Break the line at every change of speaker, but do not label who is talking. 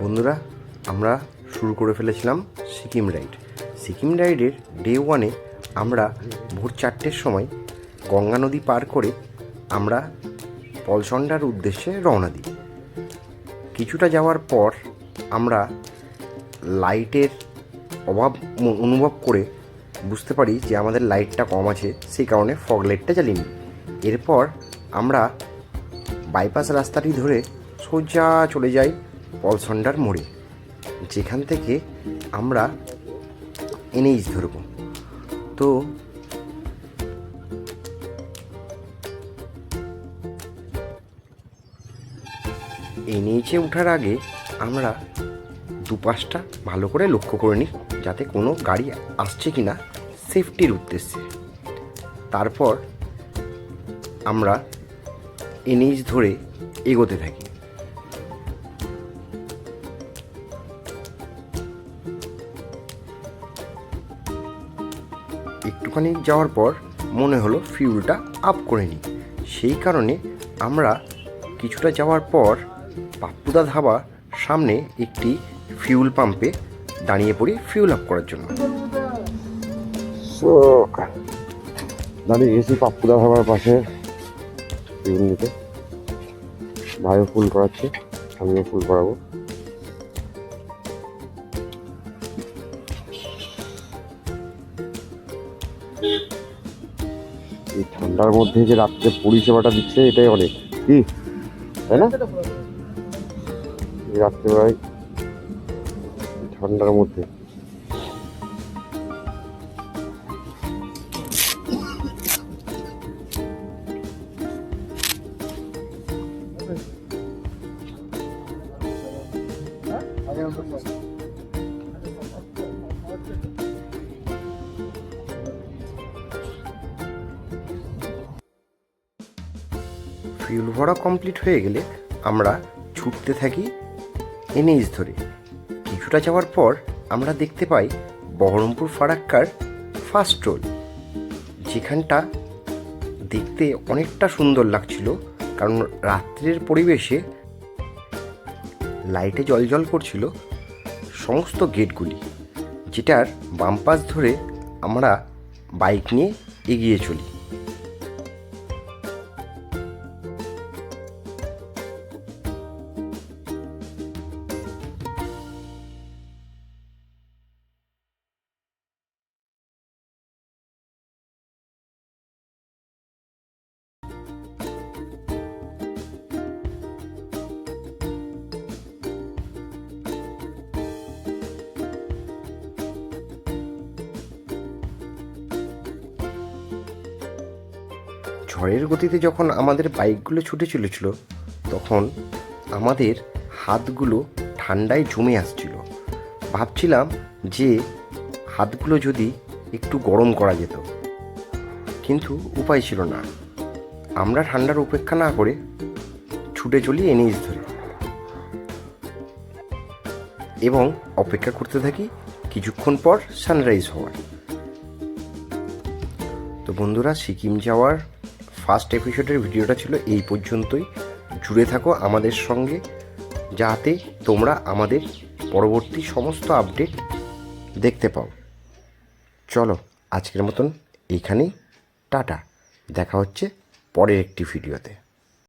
বন্ধুরা, আমরা শুরু করে ফেলেছিলাম সিকিম রাইড। সিকিম রাইডের ডে ওয়ানে আমরা ভোর চারটের সময় গঙ্গা নদী পার করে আমরা পলসন্ডার উদ্দেশ্যে রওনা দিই। কিছুটা যাওয়ার পর আমরা লাইটের অভাব অনুভব করে বুঝতে পারি যে আমাদের লাইটটা কম আছে, সেই কারণে ফগ লাইটটা জ্বালিয়ে এরপর আমরা বাইপাস রাস্তাটি ধরে সোজা চলে যাই পলসন্ডার মোড়ে। যেখান থেকে আমরা এনএইচ ধরব। তো এনএইচে ওঠার আগে আমরা দুপাশটা ভালো করে লক্ষ্য করে নিই, যাতে কোনো গাড়ি আসছে কি না সেফটির উদ্দেশ্যে। তারপর আমরা এনএইচ ধরে এগোতে থাকি। একটুখানি যাওয়ার পর মনে হলো ফিউলটা আপ করে নিই। সেই কারণে আমরা কিছুটা যাওয়ার পর পাপ্পুদা ধাবা সামনে একটি ফিউল পাম্পে দাঁড়িয়ে পড়ি ফিউল আপ করার জন্য।
দাঁড়িয়ে গেছি পাপ্পুদা ধাবার পাশে ফুল নিতে। ভাইও ফুল করাচ্ছে, আমিও ফুল করাবো। এই ঠান্ডার মধ্যে যে রাত্রে পরিষেবাটা দিচ্ছে, এটাই অনেক। কি? তাই না? রাত্রেবেলায় ঠান্ডার মধ্যে।
ফিউল ভরা কমপ্লিট হয়ে গেলে আমরা ছুটতে থাকি এনএইচ ধরে। কিছুটা যাওয়ার পর আমরা দেখতে পাই বহরমপুর ফারাক্কার ফার্স্ট রোল। যেখানটা দেখতে অনেকটা সুন্দর লাগছিল কারণ রাত্রের পরিবেশে লাইটে জলজল করছিল সমস্ত গেটগুলি, যেটার বাম পাশ ধরে আমরা বাইক নিয়ে এগিয়ে চলি। ঝড়ের গতিতে যখন আমাদের বাইকগুলো ছুটে চলেছিল, তখন আমাদের হাতগুলো ঠান্ডায় জমে আসছিল। ভাবছিলাম যে হাতগুলো যদি একটু গরম করা যেত। কিন্তু উপায় ছিল না। আমরা ঠান্ডার উপেক্ষা না করে ছুটে চলি এনএইচ ধরে এবং অপেক্ষা করতে থাকি কিছুক্ষণ পর সানরাইজ হওয়ার। তো বন্ধুরা, সিকিম যাওয়ার ফার্স্ট এপিসোডের ভিডিওটা ছিল এই পর্যন্তই। জুড়ে থাকো আমাদের সঙ্গে, যাতে তোমরা আমাদের পরবর্তী সমস্ত আপডেট দেখতে পাও। চলো, আজকের মতন এইখানেই টাটা। দেখা হচ্ছে পরের একটি ভিডিওতে।